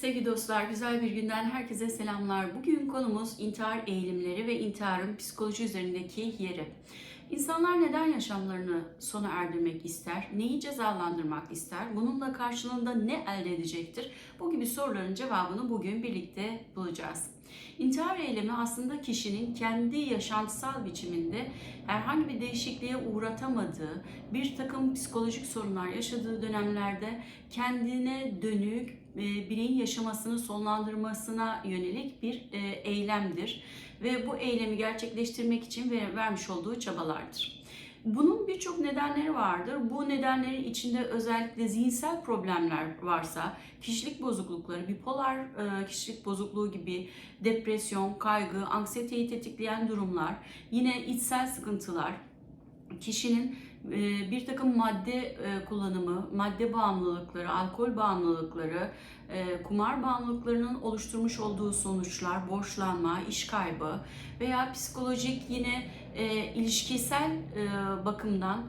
Sevgili dostlar, güzel bir günden herkese selamlar. Bugün konumuz intihar eğilimleri ve intiharın psikoloji üzerindeki yeri. İnsanlar neden yaşamlarını sona erdirmek ister? Neyi cezalandırmak ister? Bununla karşılığında ne elde edecektir? Bu gibi soruların cevabını bugün birlikte bulacağız. İntihar eylemi aslında kişinin kendi yaşantısal biçiminde herhangi bir değişikliğe uğratamadığı, bir takım psikolojik sorunlar yaşadığı dönemlerde kendine dönük bireyin yaşamasını sonlandırmasına yönelik bir e, eylemdir ve bu eylemi gerçekleştirmek için ver- vermiş olduğu çabalardır. Bunun birçok nedenleri vardır. Bu nedenlerin içinde özellikle zihinsel problemler varsa, kişilik bozuklukları, bipolar e, kişilik bozukluğu gibi depresyon, kaygı, anksiyeteyi tetikleyen durumlar, yine içsel sıkıntılar, kişinin e, bir takım madde e, kullanımı, madde bağımlılıkları, alkol bağımlılıkları, e, kumar bağımlılıklarının oluşturmuş olduğu sonuçlar, borçlanma, iş kaybı veya psikolojik yine e, ilişkisel bakımdan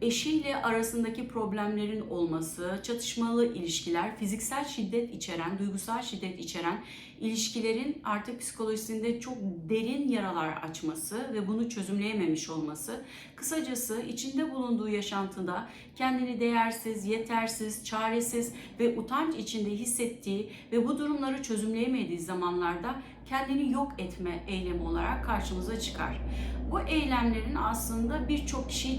eşiyle arasındaki problemlerin olması, çatışmalı ilişkiler, fiziksel şiddet içeren, duygusal şiddet içeren ilişkilerin artık psikolojisinde çok derin yaralar açması ve bunu çözümleyememiş olması, kısacası içinde bulunduğu yaşantıda kendini değersiz, yetersiz, çaresiz ve utanç içinde hissettiği ve bu durumları çözümleyemediği zamanlarda kendini yok etme eylemi olarak karşımıza çıkar. Bu eylemlerin aslında birçok kişiyi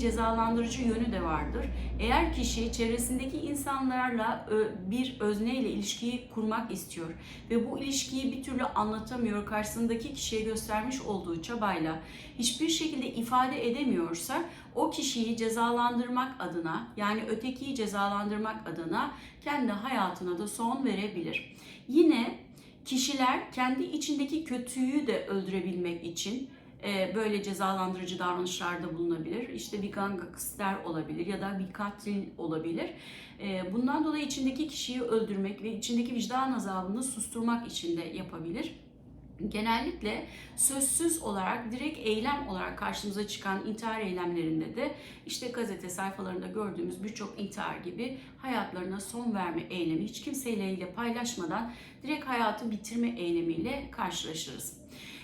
cezalandırıcı yönü de vardır. Eğer kişi çevresindeki insanlarla bir özneyle ilişkiyi kurmak istiyor ve bu ilişkiyi bir türlü anlatamıyor, karşısındaki kişiye göstermiş olduğu çabayla hiçbir şekilde ifade edemiyorsa o kişiyi cezalandırmak adına yani ötekiyi cezalandırmak adına kendi hayatına da son verebilir. Yine kişiler kendi içindeki kötüyü de öldürebilmek için böyle cezalandırıcı davranışlarda bulunabilir. İşte bir gangster olabilir ya da bir katil olabilir. E, Bundan dolayı içindeki kişiyi öldürmek ve içindeki vicdan azabını susturmak için de yapabilir. Genellikle sözsüz olarak direkt eylem olarak karşımıza çıkan intihar eylemlerinde de işte gazete sayfalarında gördüğümüz birçok intihar gibi hayatlarına son verme eylemi hiç kimseyle ile paylaşmadan direkt hayatı bitirme eylemiyle karşılaşırız.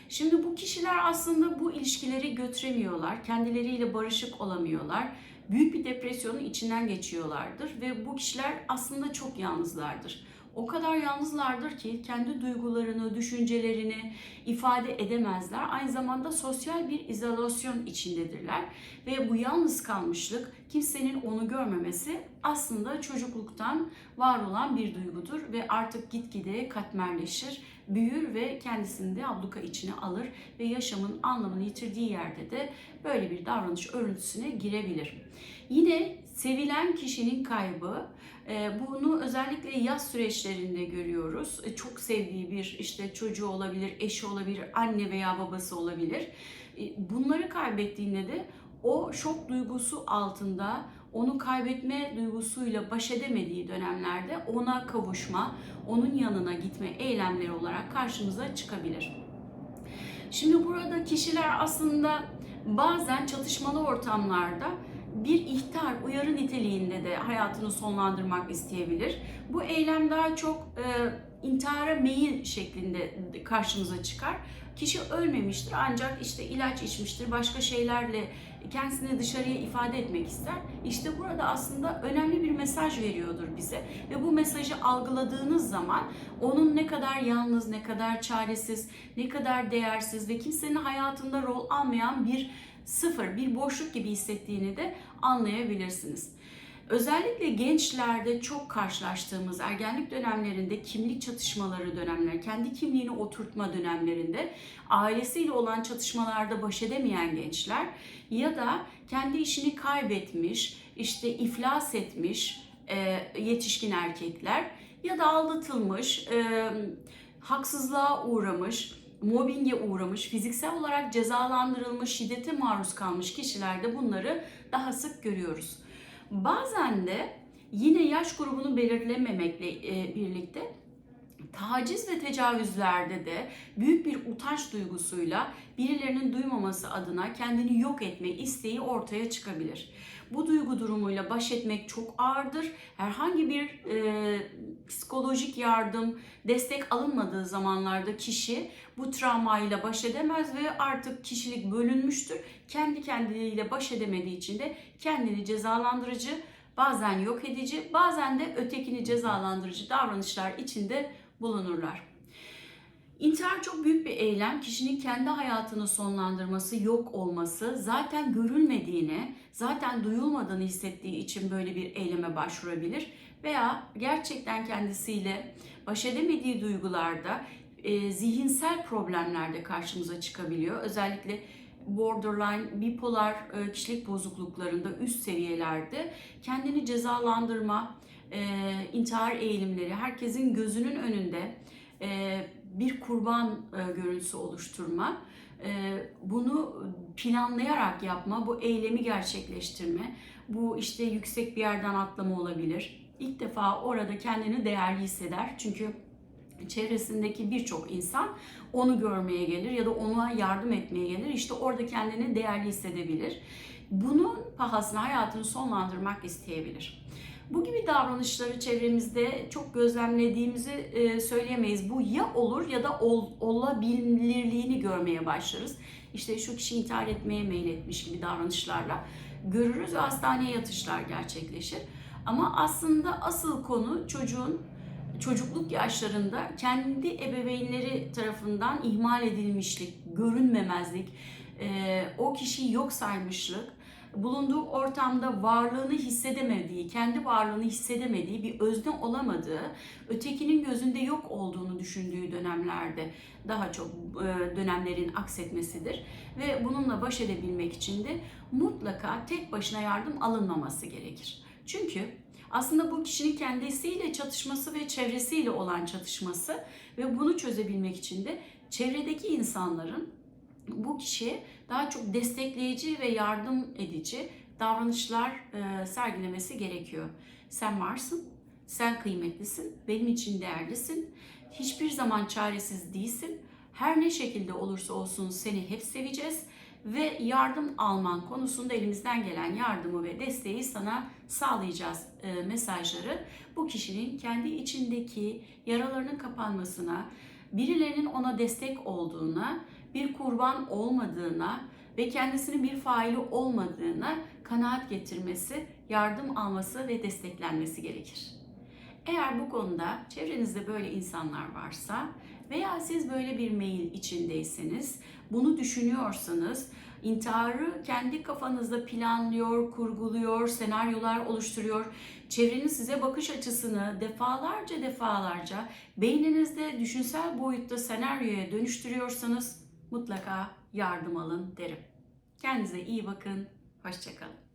Şimdi bu kişiler aslında bu ilişkileri götüremiyorlar, kendileriyle barışık olamıyorlar. Büyük bir depresyonun içinden geçiyorlardır ve bu kişiler aslında çok yalnızlardır. O kadar yalnızlardır ki kendi duygularını, düşüncelerini ifade edemezler. Aynı zamanda sosyal bir izolasyon içindedirler ve bu yalnız kalmışlık, kimsenin onu görmemesi aslında çocukluktan var olan bir duygudur ve artık gitgide katmerleşir, büyür ve kendisini de abluka içine alır ve yaşamın anlamını yitirdiği yerde de böyle bir davranış örüntüsüne girebilir. Yine sevilen kişinin kaybı, e, bunu özellikle yaz süreçlerinde görüyoruz. E, Çok sevdiği bir işte çocuğu olabilir, eşi olabilir, anne veya babası olabilir. E, Bunları kaybettiğinde de o şok duygusu altında onu kaybetme duygusuyla baş edemediği dönemlerde ona kavuşma, onun yanına gitme eylemleri olarak karşımıza çıkabilir. Şimdi burada kişiler aslında bazen çatışmalı ortamlarda bir ihtar, uyarı niteliğinde de hayatını sonlandırmak isteyebilir. Bu eylem daha çok e, intihara meyil şeklinde karşımıza çıkar. Kişi ölmemiştir ancak işte ilaç içmiştir, başka şeylerle kendisini dışarıya ifade etmek ister. İşte burada aslında önemli bir mesaj veriyordur bize ve bu mesajı algıladığınız zaman onun ne kadar yalnız, ne kadar çaresiz, ne kadar değersiz ve kimsenin hayatında rol almayan bir sıfır, bir boşluk gibi hissettiğini de anlayabilirsiniz. Özellikle gençlerde çok karşılaştığımız ergenlik dönemlerinde kimlik çatışmaları dönemler, kendi kimliğini oturtma dönemlerinde ailesiyle olan çatışmalarda baş edemeyen gençler ya da kendi işini kaybetmiş, işte iflas etmiş e, yetişkin erkekler ya da aldatılmış, e, haksızlığa uğramış, mobbinge uğramış, fiziksel olarak cezalandırılmış, şiddete maruz kalmış kişilerde bunları daha sık görüyoruz. Bazen de yine yaş grubunu belirlememekle e, birlikte taciz ve tecavüzlerde de büyük bir utanç duygusuyla birilerinin duymaması adına kendini yok etme isteği ortaya çıkabilir. Bu duygu durumuyla baş etmek çok ağırdır. Herhangi bir e, psikolojik yardım, destek alınmadığı zamanlarda kişi bu travmayla baş edemez ve artık kişilik bölünmüştür. Kendi kendiliğiyle baş edemediği için de kendini cezalandırıcı, bazen yok edici, bazen de ötekini cezalandırıcı davranışlar içinde bulunurlar. İntihar çok büyük bir eylem. Kişinin kendi hayatını sonlandırması, yok olması, zaten görülmediğini, zaten duyulmadığını hissettiği için böyle bir eyleme başvurabilir. Veya gerçekten kendisiyle baş edemediği duygularda e, zihinsel problemlerde karşımıza çıkabiliyor. Özellikle borderline, bipolar e, kişilik bozukluklarında üst seviyelerde kendini cezalandırma, e, intihar eğilimleri herkesin gözünün önünde e, bir kurban e, görüntüsü oluşturma, e, bunu planlayarak yapma, bu eylemi gerçekleştirme, bu işte yüksek bir yerden atlama olabilir. İlk defa orada kendini değerli hisseder çünkü çevresindeki birçok insan onu görmeye gelir ya da ona yardım etmeye gelir. İşte orada kendini değerli hissedebilir. Bunun pahasına hayatını sonlandırmak isteyebilir. Bu gibi davranışları çevremizde çok gözlemlediğimizi e, söyleyemeyiz. Bu ya olur ya da ol, olabilirliğini görmeye başlarız. İşte şu kişi intihar etmeye meyletmiş gibi davranışlarla görürüz ve hastaneye yatışlar gerçekleşir. Ama aslında asıl konu çocuğun çocukluk yaşlarında kendi ebeveynleri tarafından ihmal edilmişlik, görünmemezlik, e, o kişiyi yok saymışlık, bulunduğu ortamda varlığını hissedemediği, kendi varlığını hissedemediği, bir özne olamadığı, ötekinin gözünde yok olduğunu düşündüğü dönemlerde daha çok e, dönemlerin aksetmesidir. Ve bununla baş edebilmek için de mutlaka tek başına yardım alınmaması gerekir. Çünkü aslında bu kişinin kendisiyle çatışması ve çevresiyle olan çatışması ve bunu çözebilmek için de çevredeki insanların bu kişiye daha çok destekleyici ve yardım edici davranışlar e, sergilemesi gerekiyor. Sen varsın, sen kıymetlisin, benim için değerlisin, hiçbir zaman çaresiz değilsin. Her ne şekilde olursa olsun seni hep seveceğiz ve yardım alman konusunda elimizden gelen yardımı ve desteği sana sağlayacağız e, mesajları bu kişinin kendi içindeki yaralarının kapanmasına, birilerinin ona destek olduğuna, bir kurban olmadığına ve kendisinin bir faili olmadığına kanaat getirmesi, yardım alması ve desteklenmesi gerekir. Eğer bu konuda çevrenizde böyle insanlar varsa veya siz böyle bir mail içindeyseniz, bunu düşünüyorsanız, intiharı kendi kafanızda planlıyor, kurguluyor, senaryolar oluşturuyor, çevrenin size bakış açısını defalarca defalarca beyninizde düşünsel boyutta senaryoya dönüştürüyorsanız mutlaka yardım alın derim. Kendinize iyi bakın, hoşçakalın.